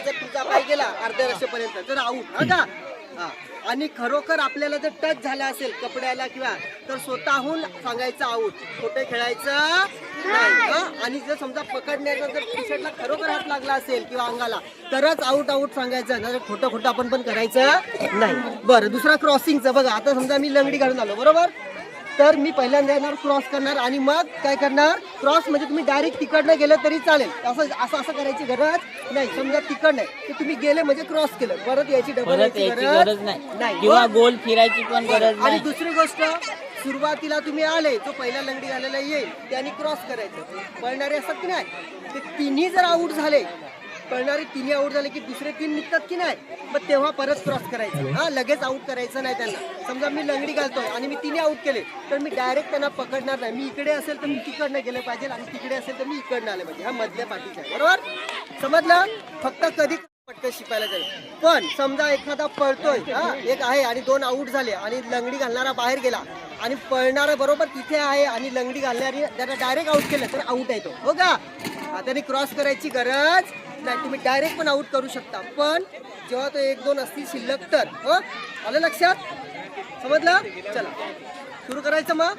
मध्ये तुझा पाय गेला अर्ध्या रस्त्यापर्यंत तर आऊट हा का? हा. आणि खरोखर आपल्याला जर टच झाला असेल कपड्याला किंवा तर स्वतःहून सांगायचं आऊट खोटे खेळायचं नाही हा? आणि जर समजा पकडण्याचा जर टी शर्टला खरोखर हात लागला असेल किंवा अंगाला तरच आऊट आऊट सांगायचं. नाही खोटं खोटं आपण पण करायचं नाही. बरं दुसरा क्रॉसिंगचं बघा. आता समजा मी लंगडी घालून आलो बरोबर? तर मी पहिल्यांदा येणार क्रॉस करणार आणि मग काय करणार? क्रॉस म्हणजे तुम्ही डायरेक्ट तिकडनं गेलं तरी चालेल. असं असं असं करायची गरज नाही. समजा तिकड नाही तर तुम्ही गेले म्हणजे क्रॉस केलं. परत यायची डबल परत यायची गरज नाही. किंवा गोल फिरायची पण गरज आणि नाही. दुसरी गोष्ट सुरुवातीला तुम्ही आले जो पहिला लंगडी घालायला येईल त्यांनी क्रॉस करायचं. पळणारे असतात की नाही? ते तिन्ही जर आऊट झाले पळणारे तिन्ही आऊट झाले की दुसरे तीन निघतात की नाही? मग तेव्हा परत क्रॉस करायचं. हा लगेच आऊट करायचं नाही त्यांना. समजा मी लंगडी घालतोय आणि मी तिन्ही आऊट केले तर मी डायरेक्ट त्यांना पकडणार नाही. मी इकडे असेल तर मी तिकडनं गेलं पाहिजे आणि तिकडे असेल तर मी इकडनं आलं पाहिजे. हा मधल्या पाठीचा आहे. बरोबर? समजलं? फक्त कधी पटकन शिकायला जाईल. पण समजा एखादा पळतोय हा एक आहे आणि दोन आऊट झाले आणि लंगडी घालणारा बाहेर गेला आणि पळणारा बरोबर तिथे आहे आणि लंगडी घालणारी त्याला डायरेक्ट आऊट केलं तर आऊट आहे तो. हो का? हाताने क्रॉस करायची गरज नाही. तुम्ही डायरेक्ट पण आऊट करू शकता. पण जेव्हा तो एक दोन असतील शिल्लक तर हो? आलं लक्षात? समजलं? चला. सुरू करायचं मग?